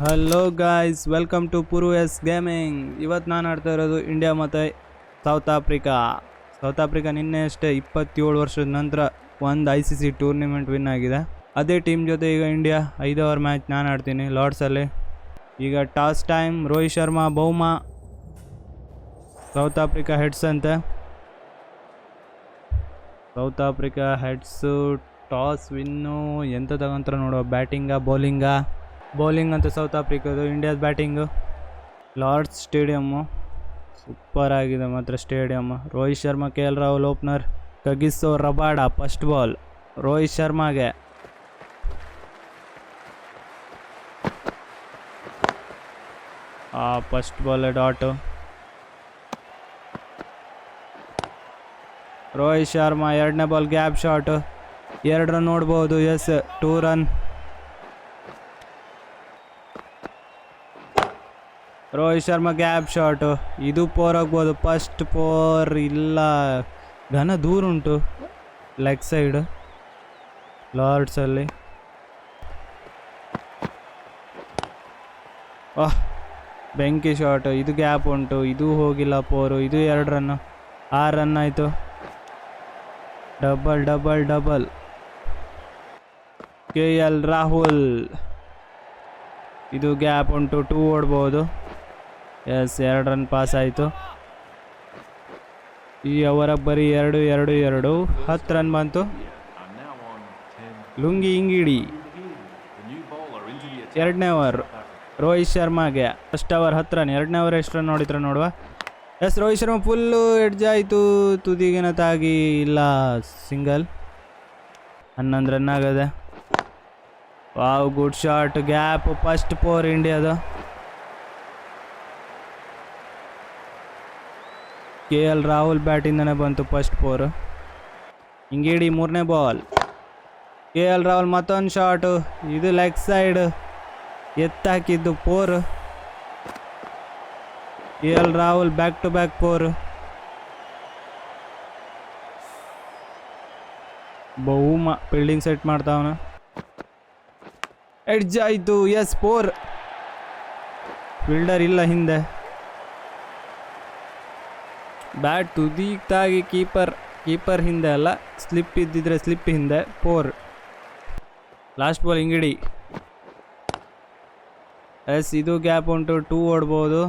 Hello guys welcome to Puru S gaming ಇವತ್ತು ನಾನು ಆಡ್ತಾ ಇರೋದು ಇಂಡಿಯಾ ಮತ್ತು ಸೌತ್ ಆಫ್ರಿಕಾ ಸೌತ್ ಆಫ್ರಿಕಾ ನಿನ್ನೆ ಅಷ್ಟೇ ಇಪ್ಪತ್ತೇಳು ವರ್ಷದ ನಂತರ ಒಂದು I C C tournament win ಆಗಿದೆ. ಅದೇ ಟೀಮ್ ಜೊತೆ ಈಗ ಇಂಡಿಯಾ ಐದು ಅವರ್ ಮ್ಯಾಚ್ ನಾನು ಆಡ್ತೀನಿ ಲಾರ್ಡ್ಸಲ್ಲಿ ಈಗ toss time Rohit Sharma Bavuma South Africa heads ಅಂತೆ. South Africa heads toss win ಎಂತ ತಗೊಂತಾರೆ ನೋಡುವ ಬ್ಯಾಟಿಂಗಾ ಬೌಲಿಂಗಾ ಬೌಲಿಂಗ್ ಅಂತ ಸೌತ್ ಆಫ್ರಿಕಾದು ಇಂಡಿಯಾದ ಬ್ಯಾಟಿಂಗು ಲಾರ್ಡ್ಸ್ ಸ್ಟೇಡಿಯಮ್ಮು ಸೂಪರ್ ಆಗಿದೆ ಮಾತ್ರ stadium Rohit Sharma K L Rahul opener Kagiso Rabada first ball Rohit ಶರ್ಮಾಗೆ ಆ first ball dot Rohit Sharma ಎರಡನೇ ಬಾಲ್ ಗ್ಯಾಪ್ ಶಾಟು ಎರಡು ರನ್ ನೋಡ್ಬೋದು yes two run Rohit Sharma gap shot. ಇದು four ಆಗ್ಬೋದು. First four ಇಲ್ಲ. ಘನ ದೂರ ಉಂಟು. ಲೆಗ್ ಸೈಡ್ ಲಾರ್ಡ್ಸಲ್ಲಿ ಓಹ್ ಬೆಂಕಿ ಶಾಟ್. ಇದು ಗ್ಯಾಪ್ ಉಂಟು. ಇದು ಹೋಗಿಲ್ಲ ಪೋರು. ಇದು ಎರಡು ರನ್ನು. ಆರು ರನ್ ಆಯಿತು. Double double double K L Rahul ಇದು ಗ್ಯಾಪ್ ಉಂಟು. ಟೂ ಓಡ್ಬೋದು. ಎಸ್ ಎರಡು ರನ್ ಪಾಸ್ ಆಯಿತು. ಈ ಅವರ ಬರೀ ಎರಡು ಎರಡು ಎರಡು. ಹತ್ತು ರನ್ ಬಂತು. And now on 10. Lungi Ngidi. ಎರಡನೇ ಓವರ್ ರೋಹಿತ್ ಶರ್ಮಾಗೆ ಫಸ್ಟ್ ಅವರ್ ಹತ್ತು ರನ್ ಎರಡನೇ ಓವರ್ ಎಷ್ಟು ರನ್ ನೋಡಿದ್ರೆ ನೋಡುವ. Yes Rohit Sharma full edge ಆಯಿತು. ತುದಿಗಿನ ತಾಗಿ ಇಲ್ಲ ಸಿಂಗಲ್ ಹನ್ನೊಂದು ರನ್ ಆಗದೆ. Wow good shot gap first four ಇಂಡಿಯಾದು ಕೆ ಎಲ್ ರಾಹುಲ್ ಬ್ಯಾಟಿಂದನೇ ಬಂತು ಫಸ್ಟ್ ಫೋರ್ ಹಿಂಗಿಡಿ ಮೂರನೇ ಬಾಲ್ ಕೆ ಎಲ್ ರಾಹುಲ್ ಮತ್ತೊಂದು ಶಾಟು ಇದು leg side ಎತ್ತಾಕಿದ್ದು four K L Rahul back to back four Bavuma fielding set ಮಾಡ್ತಾವನ ಎಡ್ಜ್ ಆಯಿತು ಎಸ್ ಫೋರ್ ಫೀಲ್ಡರ್ ಇಲ್ಲ ಹಿಂದೆ. ಬ್ಯಾಟ್ ತುದೀಗ್ ತಾಗಿ ಕೀಪರ್ ಕೀಪರ್ ಹಿಂದೆ ಅಲ್ಲ, ಸ್ಲಿಪ್ ಇದ್ದಿದ್ರೆ ಸ್ಲಿಪ್ ಹಿಂದೆ, four. Last ball Ngidi yes, ಇದು ಗ್ಯಾಪ್ ಉಂಟು, ಟೂ ಓಡ್ಬೋದು.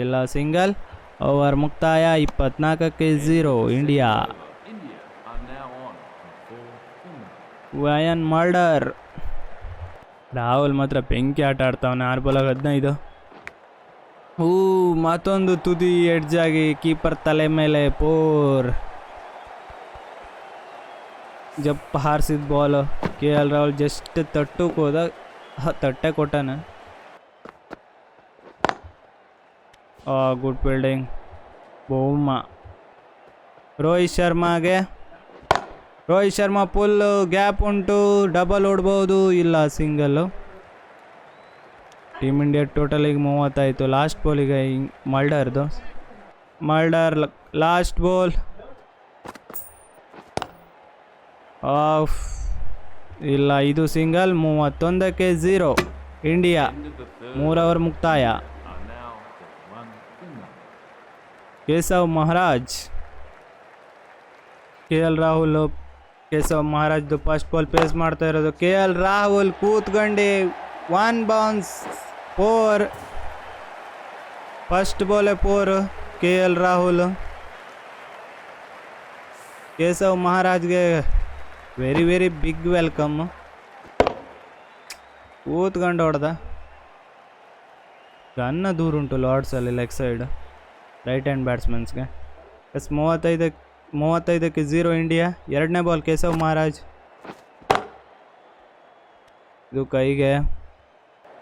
ಇಲ್ಲ, ಸಿಂಗಲ್. ಓವರ್ ಮುಕ್ತಾಯ, ಇಪ್ಪತ್ನಾಲ್ಕಕ್ಕೆ zero India. Wiaan Mulder. Rahul ಮಾತ್ರ ಬೆಂಕಿ ಆಟ ಆಡ್ತಾವನೆ, ಆರು ಬಾಲಾಗ ಹದಿನೈದು. ಹೂ, ಮತ್ತೊಂದು ತುದಿ ಎಡ್ಜಾಗಿ ಕೀಪರ್ ತಲೆ ಮೇಲೆ ಪೋರ್. ಜಪ್ ಹಾರಿಸಿದ ball K L Rahul just ತಟ್ಟಕ್ಕೆ ಹೋದ ತಟ್ಟೆ ಕೊಟ್ಟಾನ. ಗುಡ್ ಬಿಲ್ಡಿಂಗ್ ಬೋಮ ರೋಹಿತ್ ಶರ್ಮಾಗೆ. ರೋಹಿತ್ ಶರ್ಮಾ ಫುಲ್ ಗ್ಯಾಪ್ ಉಂಟು ಡಬಲ್ ಓಡ್ಬೋದು, ಇಲ್ಲ ಸಿಂಗಲ್ಲು ಟೀಮ್ ಇಂಡಿಯಾ ಟೋಟಲ್ ಈಗ ಮೂವತ್ತಾಯಿತು. ಲಾಸ್ಟ್ ಬಾಲಿಗೆ ಮಲ್ಡರ್ದು ಮಲ್ಡರ್ ಲಾಸ್ಟ್ ಬಾಲ್ ಆಫ್ ಇಲ್ಲ, ಇದು ಸಿಂಗಲ್ ಮೂವತ್ತೊಂದಕ್ಕೆ ಝೀರೋ ಇಂಡಿಯಾ ಮೂರ ಅವರ್ ಮುಕ್ತಾಯ. ಕೇಶವ್ ಮಹಾರಾಜ್. ಕೆ ಎಲ್ ರಾಹುಲ್ ಕೇಶವ್ ಮಹಾರಾಜ್ದು ಫಸ್ಟ್ ಬಾಲ್ ಪೇಸ್ ಮಾಡ್ತಾ ಇರೋದು ಕೆ ಎಲ್ ರಾಹುಲ್ ಕೂತ್ಕೊಂಡೆ. ಬೌನ್ಸ್ ಫೋರ್ ಫಸ್ಟ್ ಬಾಲೆ four K L Rahul Keshav ಮಹಾರಾಜ್ಗೆ very very big welcome ಕೂತ್ಕೊಂಡು ಹೊಡೆದ. ಗನ್ನ ದೂರ ಉಂಟು ಲಾರ್ಡ್ಸಲ್ಲಿ ಲೆಗ್ ಸೈಡ್ ರೈಟ್ ಹ್ಯಾಂಡ್ ಬ್ಯಾಟ್ಸ್ಮನ್ಸ್ಗೆ ಎಸ್ ಮೂವತ್ತೈದಕ್ಕೆ ಮೂವತ್ತೈದಕ್ಕೆ ಝೀರೋ ಇಂಡಿಯಾ ಎರಡನೇ ಬಾಲ್ ಕೇಶವ್ ಮಹಾರಾಜ್ ಇದು ಕೈಗೆ.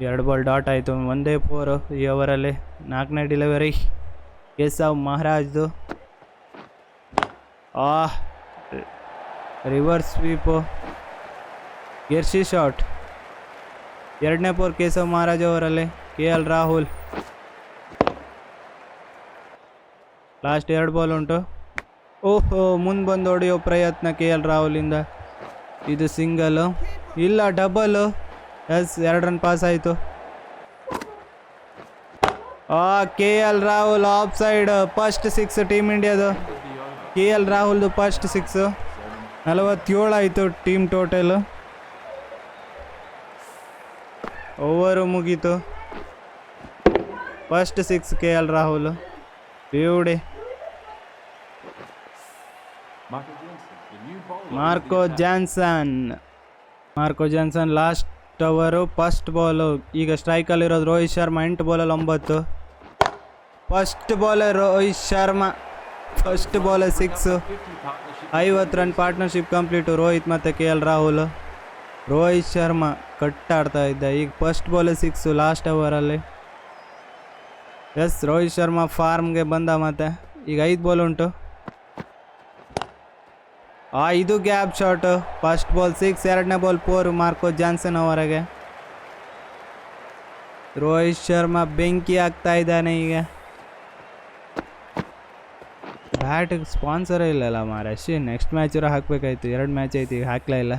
ಎರಡು ಬಾಲ್ ಡಾಟ್ ಆಯಿತು. ಒಂದೇ ಫೋರ್ ಈ ಓವರಲ್ಲಿ ನಾಲ್ಕನೇ ಡಿಲಿವರಿ ಕೇಶವ್ ಮಹಾರಾಜ್ದು. ಆ ರಿವರ್ಸ್ ಸ್ವೀಪು ಎರ್ಸಿ ಶಾಟ್ ಎರಡನೇ ಪೋರ್ ಕೇಶವ್ ಮಹಾರಾಜ್ ಅವರಲ್ಲಿ ಕೆ ಎಲ್ ರಾಹುಲ್. ಲಾಸ್ಟ್ ಎರಡು ಬಾಲ್ ಉಂಟು. ಓಹೋ, ಮುಂದೆ ಬಂದು ಹೊಡೆಯೋ ಪ್ರಯತ್ನ ಕೆ ಎಲ್ ರಾಹುಲಿಂದ ಇದು. ಸಿಂಗಲು ಇಲ್ಲ ಡಬಲ್ಲು ಎಸ್ ಎರಡು ರನ್ ಪಾಸ್ ಆಯಿತು K L Rahul off side first six team ಇಂಡಿಯಾದು. ಕೆ ಎಲ್ ರಾಹುಲ್ದು ಫಸ್ಟ್ ಸಿಕ್ಸು ನಲವತ್ತೇಳು ಆಯಿತು ಟೀಮ್ ಟೋಟಲ್ ಓವರು ಮುಗೀತು. First six K L Rahul. Beauty. Marco Jansen Marco Jansen last over first ball ಈಗ ಸ್ಟ್ರೈಕಲ್ಲಿರೋದು ರೋಹಿತ್ ಶರ್ಮಾ, ಎಂಟು ಬಾಲಲ್ಲಿ ಒಂಬತ್ತು. First bowler Rohit Sharma first ಬಾಲರ್ ಸಿಕ್ಸು 50 ಐವತ್ತು ರನ್ ಪಾರ್ಟ್ನರ್ಶಿಪ್ ಕಂಪ್ಲೀಟು ರೋಹಿತ್ ಮತ್ತು K L Rahul. Rohit Sharma cut ಆಡ್ತಾ ಇದ್ದ. ಈಗ ಫಸ್ಟ್ ಬಾಲ್ ಸಿಕ್ಸು ಲಾಸ್ಟ್ ಓವರಲ್ಲಿ ಎಸ್ ರೋಹಿತ್ ಶರ್ಮಾ ಫಾರ್ಮ್ಗೆ ಬಂದ ಮತ್ತೆ. ಈಗ ಐದು ಬಾಲ್ ಉಂಟು. ಆ ಇದು gap shot, first ball six ಎರಡನೇ ಬಾಲ್ ಫೋರ್ ಮಾರ್ಕೋ ಜಾನ್ಸನ್ ಅವರಿಗೆ. ರೋಹಿತ್ ಶರ್ಮಾ ಬೆಂಕಿ ಆಗ್ತಾ ಇದ್ದಾನೆ ಈಗ. ಬ್ಯಾಟಿಗೆ ಸ್ಪಾನ್ಸರೇ ಇಲ್ಲಲ್ಲ ಮಾರಶಿ ನೆಕ್ಸ್ಟ್ ಮ್ಯಾಚರ ಹಾಕಬೇಕಾಯ್ತು, ಎರಡು ಮ್ಯಾಚ್ ಐತಿ ಈಗ ಹಾಕ್ಲೇ ಇಲ್ಲ.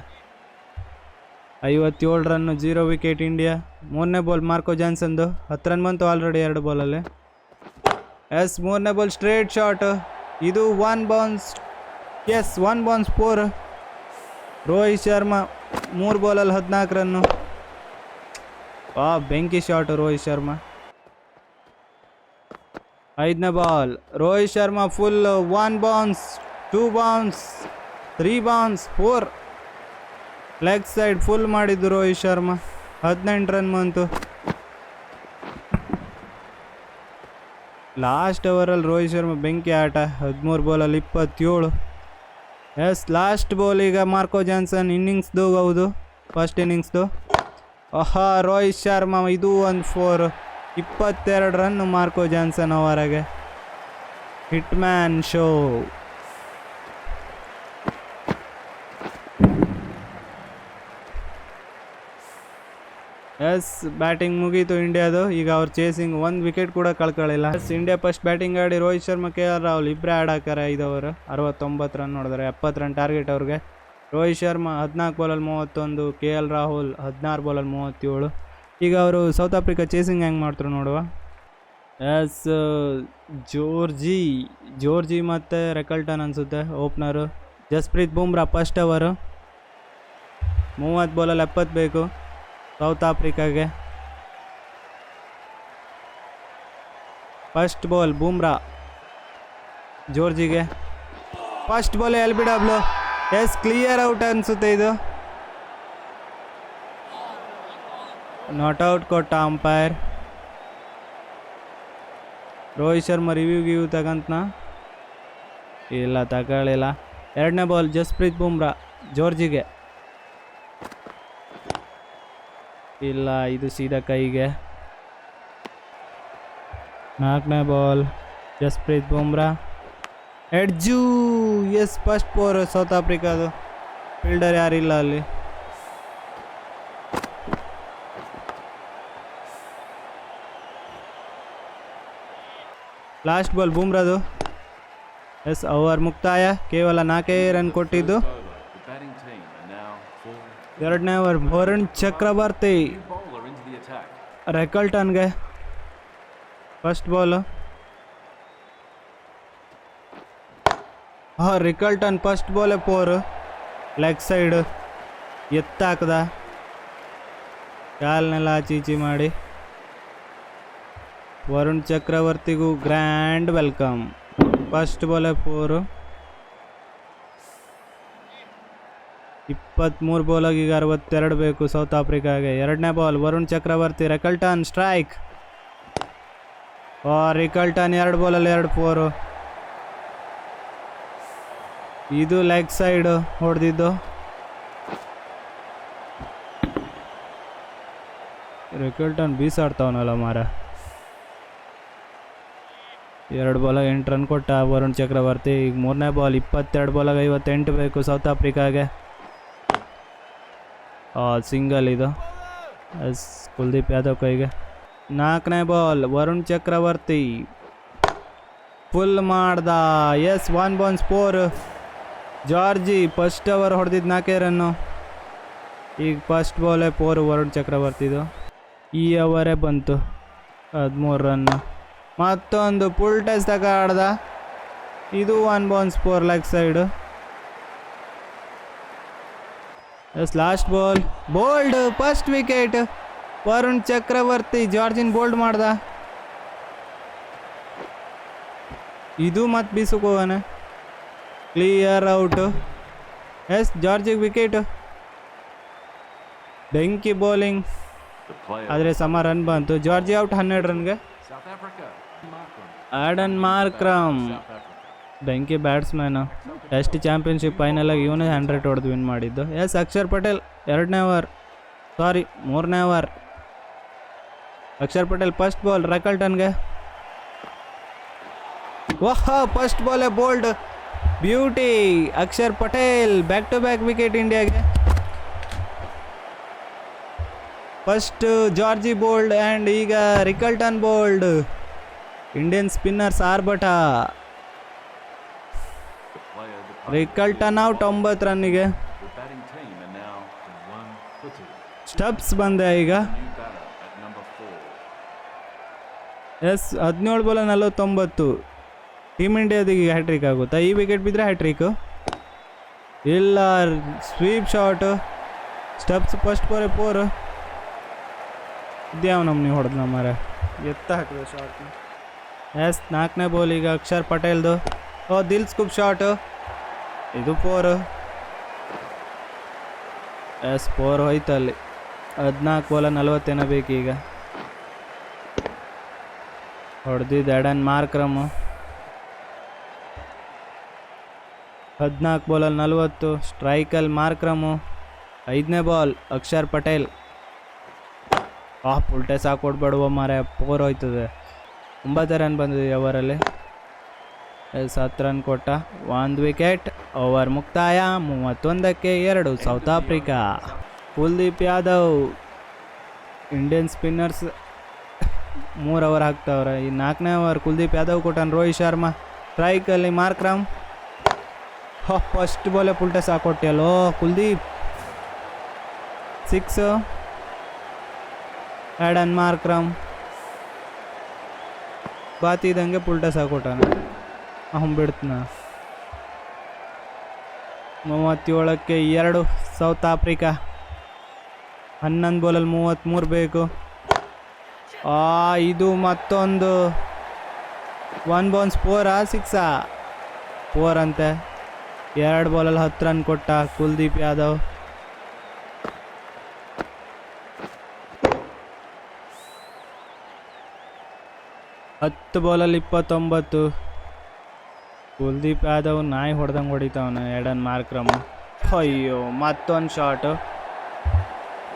ಐವತ್ತೇಳು ರನ್ನು ಜೀರೋ ವಿಕೆಟ್ ಇಂಡಿಯಾ ಮೂರನೇ ಬಾಲ್ ಮಾರ್ಕೋ ಜಾನ್ಸನ್ದು, ಹತ್ತು ರನ್ ಬಂತು ಆಲ್ರೆಡಿ ಎರಡು ಬಾಲಲ್ಲಿ. ಎಸ್, ಮೂರನೇ ಬಾಲ್ ಸ್ಟ್ರೇಟ್ ಶಾಟ್ ಇದು one bounce yes one bounce four Rohit Sharma, ಮೂರು ಬಾಲಲ್ಲಿ ಹದಿನಾಲ್ಕು ರನ್ನು. ಆ, ಬೆಂಕಿ ಶಾಟ್ ರೋಹಿತ್ ಶರ್ಮಾ. ಐದನೇ ball Rohit Sharma full one bounce two bounce three bounce four leg side full ಮಾಡಿದ್ದು ರೋಹಿತ್ ಶರ್ಮಾ. ಹದಿನೆಂಟು ರನ್ ಬಂತು. ಲಾಸ್ಟ್ ಓವರಲ್ಲಿ ರೋಹಿತ್ ಶರ್ಮಾ ಬೆಂಕಿ ಆಟ. ಹದಿಮೂರು ಬಾಲಲ್ಲಿ ಇಪ್ಪತ್ತೇಳು. ಎಸ್ ಲಾಸ್ಟ್ ಬಾಲ್ ಈಗ ಮಾರ್ಕೋ ಜಾನ್ಸನ್ ಇನ್ನಿಂಗ್ಸ್ದು ಹೌದು. ಫಸ್ಟ್ ಇನ್ನಿಂಗ್ಸ್ದು ಆಹಾ, ರೋಹಿತ್ ಶರ್ಮಾ ಇದು ಒಂದು ಫೋರ್ ಇಪ್ಪತ್ತೆರಡು ರನ್ ಮಾರ್ಕೋ ಜಾನ್ಸನ್ ಅವರಿಗೆ. Hit man show yes, batting ಮುಗೀತು ಇಂಡಿಯಾದು. ಈಗ ಅವ್ರು ಚೇಸಿಂಗ್ ಒಂದು ವಿಕೆಟ್ ಕೂಡ ಕಳ್ಕೊಳ್ಳಿಲ್ಲ ಎಸ್, ಇಂಡಿಯಾ ಫಸ್ಟ್ ಬ್ಯಾಟಿಂಗ್ ಆಡಿ ರೋಹಿತ್ ಶರ್ಮಾ, ಕೆ ಆರ್ ರಾಹುಲ್ ಇಬ್ಬರೇ ಆಡಾಕಾರ ಐದು ಓವರ್ ಅರವತ್ತೊಂಬತ್ತು ರನ್ ನೋಡಿದ್ರೆ ಎಪ್ಪತ್ತು ರನ್ ಟಾರ್ಗೆಟ್ ಅವ್ರಿಗೆ. ರೋಹಿತ್ ಶರ್ಮಾ ಹದಿನಾಲ್ಕು ಬಾಲಲ್ಲಿ ಮೂವತ್ತೊಂದು, ಕೆ ಎಲ್ ರಾಹುಲ್ ಹದಿನಾರು ಬಾಲಲ್ಲಿ ಮೂವತ್ತೇಳು. ಈಗ ಅವರು ಸೌತ್ ಆಫ್ರಿಕಾ ಚೇಸಿಂಗ್ ಹೆಂಗೆ ಮಾಡ್ತಾರೆ ನೋಡುವ? ಎಸ್, ಜೋರ್ಜಿ ಜೋರ್ಜಿ ಮತ್ತು ರೆಕಲ್ಟನ್ ಅನಿಸುತ್ತೆ ಓಪ್ನರು ಜಸ್ಪ್ರೀತ್ ಬುಮ್ರಾ ಫಸ್ಟ್ ಅವರು ಮೂವತ್ತು ಬಾಲಲ್ಲಿ ಎಪ್ಪತ್ತು ಬೇಕು. South ಆಫ್ರಿಕಾಗೆ. First ball Bumrah. ಜೋರ್ಜಿಗೆ. First ball L B W. Yes clear out ಅನಿಸುತ್ತೆ ಇದು. ನಾಟ್ ಔಟ್ ಕೊಟ್ಟ ಅಂಪೈರ್ ರೋಹಿತ್ ಶರ್ಮಾ ರಿವ್ಯೂ ಗಿವ್ಯೂ ತಗಂತನ? ಇಲ್ಲ, ತಗೊಳ್ಳಿಲ್ಲ. ಎರಡನೇ ಬಾಲ್ ಜಸ್ಪ್ರೀತ್ ಬುಮ್ರಾ, ಜೋರ್ಜಿಗೆ. ಇಲ್ಲ, ಇದು ಸೀದಾ ಕೈಗೆ. ನಾಲ್ಕನೇ ball Jasprit Bumrah. Edge, yes first four South ಆಫ್ರಿಕಾದು fielder ಯಾರಿಲ್ಲ ಅಲ್ಲಿ. ಲಾಸ್ಟ್ ಬಾಲ್ ಬುಮ್ರಾದು. ಎಸ್, ಓವರ್ ಮುಕ್ತಾಯ. ಕೇವಲ ನಾಲ್ಕೇ ರನ್ ಕೊಟ್ಟಿದ್ದು. ಎರಡನೇ ಓವರ್ ವರುಣ್ ಚಕ್ರವರ್ತಿ. ರೆಕಲ್ಟನ್ಗೆ ಫಸ್ಟ್ ಬಾಲ್ ಹಾಂ ರಿಕಲ್ಟನ್ ಫಸ್ಟ್ ಬಾಲೇ ಫೋರ್ ಲೆಗ್ ಸೈಡ್ ಎತ್ತಾಕದ ಕಾಲ್ನೆಲ್ಲ ಆಚೀಚಿ ಮಾಡಿ. ವರುಣ್ ಚಕ್ರವರ್ತಿಗೂ ಗ್ರ್ಯಾಂಡ್ ವೆಲ್ಕಮ್ ಫಸ್ಟ್ ಬಾಲೇ ಫೋರು ಇಪ್ಪತ್ತ್ಮೂರು ಬಾಲಾಗಿ ಈಗ ಅರವತ್ತೆರಡು ಬೇಕು ಸೌತ್ ಆಫ್ರಿಕಾಗೆ ಎರಡನೇ ball Varun Chakravarthy, Rickelton strike Rickelton ಎರಡು ಬಾಲಲ್ಲಿ ಎರಡು ಫೋರು ಇದು ಲೆಗ್ ಸೈಡ್ ಹೊಡೆದಿದ್ದು. ರಿಕಲ್ಟನ್ ಬೀಸಾಡ್ತಾವನಲ್ಲ ಮಾರ ಎರಡು ಬಾಲಾಗ ಎಂಟು ರನ್ ಕೊಟ್ಟ ವರುಣ್ ಚಕ್ರವರ್ತಿ. ಈಗ ಮೂರನೇ ಬಾಲ್ ಇಪ್ಪತ್ತೆರಡು ಬಾಲಾಗ ಐವತ್ತೆಂಟು ಬೇಕು ಸೌತ್ ಆಫ್ರಿಕಾಗೆ ಸಿಂಗಲ್ ಇದು. ಕುಲ್ದೀಪ್ ಯಾದವ್ ಕೈಗೆ. ನಾಲ್ಕನೇ ಬಾಲ್ ವರುಣ್ ಚಕ್ರವರ್ತಿ. ಫುಲ್ ಮಾಡ್ದ, yes one bounce four Zorzi first over ಹೊಡೆದಿದ್ದು ನಾಲ್ಕೇ ರನ್ನು ಈಗ ಫಸ್ಟ್ ಬಾಲೇ ಫೋರ್ ವರುಣ್ ಚಕ್ರವರ್ತಿದು. ಈ ಅವರೇ ಬಂತು ಹದಿಮೂರು ರನ್ನು ಮತ್ತೊಂದು ಫುಲ್ ಟಚ್ ತಕ ಆಡ್ದ. ಇದು one bounce four leg side. Yes last ball bowled first wicket Varun Chakravarthy ಜಾರ್ಜಿನ್ bowled ಮಾಡ್ದ. ಇದು ಮತ್ತೆ ಬೀಸಕೋವನ ಕ್ಲಿಯರ್ ಔಟ್ ಎಸ್ ಜಾರ್ಜಿಗೆ ವಿಕೆಟ್ ಬೆಂಕಿ ಬೌಲಿಂಗ್ ಆದ್ರೆ ಸಮ ರನ್ ಬಂತು. ಜಾರ್ಜಿ ಔಟ್ ಹನ್ನೆರಡು ರನ್ಗೆ ಆಡನ್ ಮಾರ್ಕ್ರಮ್. ಬೆಂಕಿ ಬ್ಯಾಟ್ಸ್ಮ್ಯಾನು, ಟೆಸ್ಟ್ ಚಾಂಪಿಯನ್ಶಿಪ್ ಫೈನಲಾಗಿ ಇವನೇ ಹಂಡ್ರೆಡ್ ಹೊಡೆದು ವಿನ್ ಮಾಡಿದ್ದು. ಎಸ್, ಅಕ್ಷರ್ ಪಟೇಲ್ ಎರಡನೇ ಓವರ್ ಸಾರಿ ಮೂರನೇ over Axar Patel first ball ರಕಲ್ಟನ್ಗೆ. ವಾಹ first ಬಾಲೇ bowled beauty Axar Patel back to back wicket ಇಂಡಿಯಾಗೆ. ಫಸ್ಟ್ ಜಾರ್ಜಿ ಬೋಲ್ಡ್ ಆ್ಯಂಡ್ ಈಗ ರಿಕಲ್ಟನ್ ಬೋಲ್ಡ್ ಇಂಡಿಯನ್ ಸ್ಪಿನ್ನರ್ಸ್ ಆರ್ಭಟ. ರಿಕಲ್ಟನ್ ಔಟ್ ಒಂಬತ್ತು ರನ್ನಿಗೆ. ಸ್ಟಬ್ಸ್ ಬಂದೆ ಈಗ. ಎಸ್ ಹದಿನೇಳು ಬಾಲ ನಲವತ್ತೊಂಬತ್ತು. ಟೀಮ್ ಇಂಡಿಯಾದಿಗೆ ಹ್ಯಾಟ್ರಿಕ್ ಆಗುತ್ತಾ? ಈ ವಿಕೆಟ್ ಬಿದ್ದರೆ ಹ್ಯಾಟ್ರಿಕ್ ಇಲ್ಲ ಸ್ವೀಪ್ ಶಾಟ್ ಸ್ಟಬ್ಸ್ ಫಸ್ಟ್ ಪೋರೆ ಫೋರ್ ಇದ್ಯಾವ ನಮ್ನಿ ಹೊಡೆದ್ ನಮ್ಮರೆ ಎತ್ತ ಹಾಕಿದೆ ಶಾಟ್ ಎಸ್ ನಾಲ್ಕನೇ ಬಾಲ್ ಈಗ ಅಕ್ಷರ್ ಪಟೇಲ್ದು. ಓ ದಿಲ್ ಸ್ಕೂಪ್ ಶಾಟ್ ಇದು ಫೋರ್ ಎಸ್ ಫೋರ್ ಹೋಯ್ತು ಅಲ್ಲಿ. ಹದಿನಾಲ್ಕು ಓಲ ನಲ್ವತ್ತೇನೋ ಬೇಕೀಗ. ಹೊಡೆದಿದ್ದು ಎಡನ್ ಮಾರ್ಕ್ರಮು ಹದಿನಾಲ್ಕು ಬಾಲಲ್ಲಿ ನಲ್ವತ್ತು ಸ್ಟ್ರೈಕಲ್ಲಿ ಮಾರ್ಕ್ರಮು ಐದನೇ ಬಾಲ್ ಅಕ್ಷರ್ ಪಟೇಲ್. ಆ ಸಾಕು ಕೊಡ್ಬೇಡುವ ಮಾರೆ ಪೋರ್ ಹೋಯ್ತದೆ. ಒಂಬತ್ತು ರನ್ ಬಂದಿದೆ ಅವರಲ್ಲಿ ಎಸ್ ಹತ್ತು ರನ್ ಕೊಟ್ಟ. ಒಂದು ವಿಕೆಟ್ ಓವರ್ ಮುಕ್ತಾಯ ಮೂವತ್ತೊಂದಕ್ಕೆ ಎರಡು South Africa. Kuldeep Yadav, Indian spinners ಮೂರು ಓವರ್ ಹಾಕ್ತವ್ರೆ. ಈ ನಾಲ್ಕನೇ ಓವರ್ ಕುಲ್ದೀಪ್ ಯಾದವ್ ಕೊಟ್ಟಾನ ರೋಹಿತ್ ಶರ್ಮಾ. ಸ್ಟ್ರೈಕಲ್ಲಿ ಮಾರ್ಕ್ರಮ್. ಹೋ, ಫಸ್ಟ್ ಬಾಲೆ ಪುಲ್ಟೆ ಸಾಕೊಟ್ಟಿಯಲ್ಲೋ ಕುಲ್ದೀಪ್. Six Aiden Markram. ಬಾತಿದಂಗೆ ಪುಲ್ಟೆ ಸಾಕೊಟ್ಟಾನ ಅಹಂ, ಬಿಡ್ತನ. ಮೂವತ್ತೇಳಕ್ಕೆ ಎರಡು ಸೌತ್ ಆಫ್ರಿಕಾ. ಹನ್ನೊಂದು ಬಾಲಲ್ಲಿ ಮೂವತ್ತ್ಮೂರು ಬೇಕು. ಆ, ಇದು ಮತ್ತೊಂದು. ಒನ್ ಬೌನ್ಸ್ ಫೋರಾ ಸಿಕ್ಸಾ ಫೋರ್ ಅಂತೆ. ಎರಡು ಬಾಲಲ್ಲಿ ಹತ್ತು ರನ್ ಕೊಟ್ಟ ಕುಲ್ದೀಪ್ ಯಾದವ್. ಹತ್ತು ಬಾಲಲ್ಲಿ ಇಪ್ಪತ್ತೊಂಬತ್ತು. ಕುಲ್ದೀಪ್ ಯಾದವ್ ನಾಯಿ ಹೊಡೆದಂಗೆ ಹೊಡಿತಾವನ ಎಡನ್ ಮಾರ್ಕ್ರಮ್. ಅಯ್ಯೋ, ಮತ್ತೊಂದು ಶಾಟ್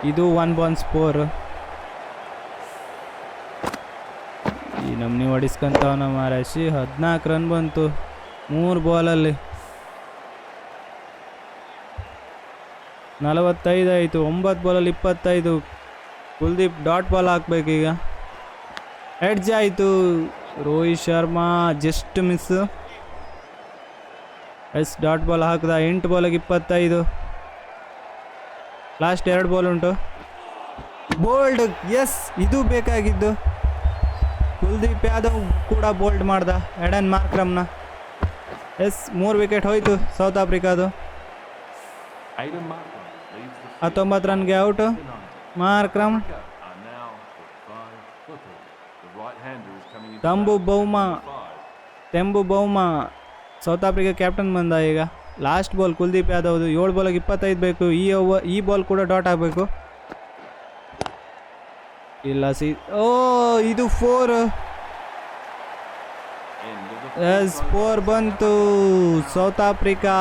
ಇದು ಒನ್ ಬೌನ್ಸ್ ಫೋರ್ ಈ ನಮ್ನಿ ಹೊಡಿಸ್ಕೊಂತವನ ಮಾರಾಶಿ ಹದಿನಾಲ್ಕು ರನ್ ಬಂತು, ಮೂರು ಬಾಲಲ್ಲಿ ನಲವತ್ತೈದು ಆಯಿತು, ಒಂಬತ್ತು ಬಾಲಲ್ಲಿ ಇಪ್ಪತ್ತೈದು. ಕುಲ್ದೀಪ್ ಡಾಟ್ ಬಾಲ್ ಹಾಕ್ಬೇಕೀಗ ಎಡ್ಜ್ ಆಯಿತು. Rohit Sharma just miss yes, dot ball ಹಾಕಿದ. ಎಂಟು ಬಾಲಿಗೆ ಇಪ್ಪತ್ತೈದು. ಲಾಸ್ಟ್ ಎರಡು ಬಾಲ್ ಉಂಟು. ಬೋಲ್ಡ್ ಎಸ್ ಇದು ಬೇಕಾಗಿದ್ದು. ಕುಲ್ದೀಪ್ ಯಾದವ್ ಕೂಡ ಬೋಲ್ಡ್ ಮಾಡ್ದ. ಎಡನ್ ಮಾರ್ಕ್ರಮ್ನ ಎಸ್ ಮೂರು ವಿಕೆಟ್ ಹೋಯ್ತು ಸೌತ್ ಆಫ್ರಿಕಾದು. ಹತ್ತೊಂಬತ್ತು ರನ್ಗೆ out to 90. Markram Temba Bavuma Temba Bavuma South Africa captain ಬಂದ ಈಗ. ಲಾಸ್ಟ್ ಬಾಲ್ ಕುಲ್ದೀಪ್ ಯಾದವ್ದು ಏಳು ಬಾಲಿಗೆ ಇಪ್ಪತ್ತೈದು ಬೇಕು. ಈ ಓವರ್ ಈ ಬಾಲ್ ಕೂಡ ಡಾಟ್ ಆಗಬೇಕು. ಇಲ್ಲ, ಸಿ, ಓ, ಇದು ಫೋರ್ ಎಸ್ ಫೋರ್ ಬಂತು. South Africa.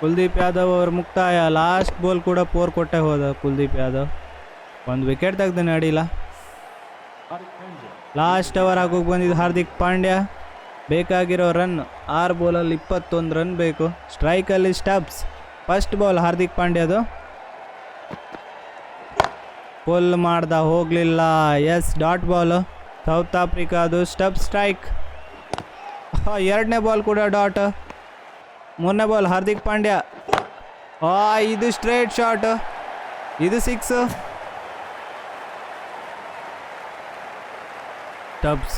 ಕುಲ್ದೀಪ್ ಯಾದವ್ ಅವ್ರ ಮುಕ್ತಾಯ. ಲಾಸ್ಟ್ ಬಾಲ್ ಕೂಡ ಫೋರ್ ಕೊಟ್ಟೆ ಹೋದ ಕುಲ್ದೀಪ್ ಯಾದವ್. ಒಂದು ವಿಕೆಟ್ ತೆಗ್ದು Pandya. ಲಾಸ್ಟ್ ಓವರ್ ಆಗೋಗಿ ಬಂದಿದ್ದು ಹಾರ್ದಿಕ್ ಪಾಂಡ್ಯ. ಬೇಕಾಗಿರೋ ರನ್ ಆರು ಬಾಲಲ್ಲಿ ಇಪ್ಪತ್ತೊಂದು ರನ್ ಬೇಕು. ಸ್ಟ್ರೈಕಲ್ಲಿ ಸ್ಟಬ್ಸ್ ಫಸ್ಟ್ ಬಾಲ್ ಹಾರ್ದಿಕ್ ಪಾಂಡ್ಯದು. ಫುಲ್ ಮಾಡ್ದ ಹೋಗಲಿಲ್ಲ. ಎಸ್ ಡಾಟ್ ಬಾಲ್ ಸೌತ್ ಆಫ್ರಿಕಾದು ಸ್ಟಬ್ ಸ್ಟ್ರೈಕ್ ಎರಡನೇ ಬಾಲ್ ಕೂಡ ಡಾಟ್ ಮೂರನೇ ಬಾಲ್ ಹಾರ್ದಿಕ್ ಪಾಂಡ್ಯ. ಇದು ಸ್ಟ್ರೇಟ್ ಶಾಟ್ ಇದು ಸಿಕ್ಸ್ ಸ್ಟಬ್ಸ್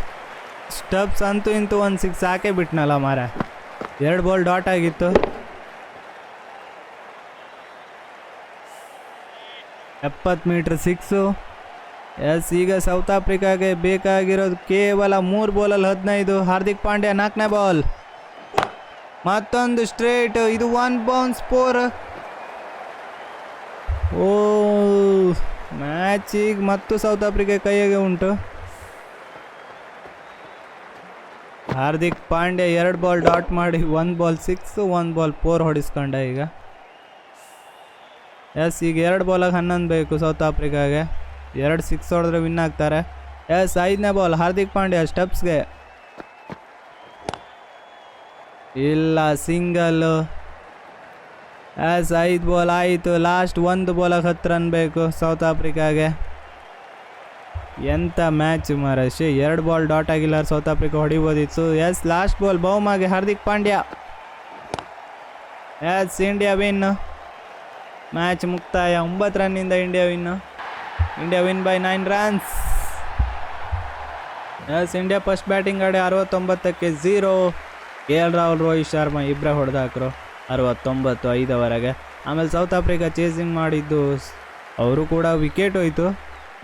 ಸ್ಟಬ್ಸ್ ಅಂತೂ ಇಂತೂ ಒಂದು ಸಿಕ್ಸ್ ಹಾಕೇ ಬಿಟ್ನಲ್ಲ ಮಾರ ಎರಡು ಬಾಲ್ ಡಾಟ್ ಆಗಿತ್ತು. ಎಪ್ಪತ್ತು ಮೀಟ್ರ್ ಸಿಕ್ಸು ಎಸ್, ಈಗ ಸೌತ್ ಆಫ್ರಿಕಾಗೆ ಬೇಕಾಗಿರೋದು ಕೇವಲ ಮೂರು ಬಾಲಲ್ಲಿ ಹದಿನೈದು. ಹಾರ್ದಿಕ್ ಪಾಂಡ್ಯ ನಾಲ್ಕನೇ ಬಾಲ್ ಮತ್ತೊಂದು ಸ್ಟ್ರೇಟ್ ಇದು ಒನ್ ಬೌನ್ಸ್ ಫೋರ್ ಓ ಮ್ಯಾಚ್ ಈಗ ಮತ್ತು ಸೌತ್ ಆಫ್ರಿಕಾ ಕೈಯಾಗೆ ಉಂಟು. ಹಾರ್ದಿಕ್ ಪಾಂಡ್ಯ ಎರಡು ಬಾಲ್ ಡಾಟ್ ಮಾಡಿ ಒಂದು ಬಾಲ್ ಸಿಕ್ಸ್ ಒಂದು ಬಾಲ್ ಫೋರ್ ಹೊಡಿಸ್ಕೊಂಡ ಈಗ. ಎಸ್, ಈಗ ಎರಡು ಬಾಲಾಗಿ ಹನ್ನೊಂದು ಬೇಕು ಸೌತ್ ಆಫ್ರಿಕಾಗೆ ಎರಡು ಸಿಕ್ಸ್ ಹೊಡೆದ್ರೆ ವಿನ್ ಆಗ್ತಾರೆ. ಎಸ್, ಐದನೇ ಬಾಲ್ ಹಾರ್ದಿಕ್ ಪಾಂಡ್ಯ ಸ್ಟೆಪ್ಸ್ಗೆ ಇಲ್ಲ ಸಿಂಗಲ್ಲು ಎಸ್, ಐದು ಬಾಲ್ ಆಯಿತು. ಲಾಸ್ಟ್ ಒಂದು ಬಾಲಾಗಿ ಹತ್ತು ರನ್ ಬೇಕು ಸೌತ್ ಆಫ್ರಿಕಾಗೆ ಎಂಥ ಮ್ಯಾಚ್ ಮಾರಶಿ ಎರಡು ಬಾಲ್ ಡಾಟ್ ಆಗಿಲ್ಲ ಸೌತ್ ಆಫ್ರಿಕಾ ಹೊಡಿಬೋದಿತ್ತು. Yes last ball ಬಹುಮಾಗೆ Hardik Pandya. Yes India win match ಮುಕ್ತಾಯ. ಒಂಬತ್ತು ರನ್ನಿಂದ India win India win by nine runs yes India first batting ಆಡಿ ಅರವತ್ತೊಂಬತ್ತಕ್ಕೆ zero K L Rahul Rohit Sharma ಇಬ್ಬರೇ ಹೊಡೆದಾಕ್ರು ಅರವತ್ತೊಂಬತ್ತು ಐದವರೆಗೆ. ಆಮೇಲೆ ಸೌತ್ ಆಫ್ರಿಕಾ ಚೇಸಿಂಗ್ ಮಾಡಿದ್ದು, ಅವರು ಕೂಡ ವಿಕೆಟ್ ಹೋಯ್ತು.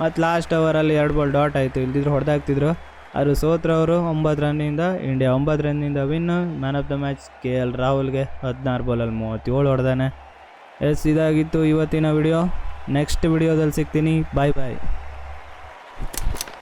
ಮತ್ತು ಲಾಸ್ಟ್ ಓವರಲ್ಲಿ ಎರಡು ಬಾಲ್ ಡಾಟ್ ಆಯಿತು. ಇಲ್ದಿದ್ರು ಹೊಡೆದಾಗ್ತಿದ್ರು ಅವರು ಸೋತ್ರವರು ಒಂಬತ್ತು ರನ್ನಿಂದ ಇಂಡಿಯಾ ಒಂಬತ್ತು ರನ್ನಿಂದ win man of the match K L ರಾಹುಲ್ಗೆ ಹದಿನಾರು ಬಾಲಲ್ಲಿ ಮೂವತ್ತೇಳು ಹೊಡೆದಾನೆ. ಎಸ್, ಇದಾಗಿತ್ತು ಇವತ್ತಿನ ವಿಡಿಯೋ ನೆಕ್ಸ್ಟ್ ವಿಡಿಯೋದಲ್ಲಿ ಸಿಗ್ತೀನಿ. ಬಾಯ್ ಬಾಯ್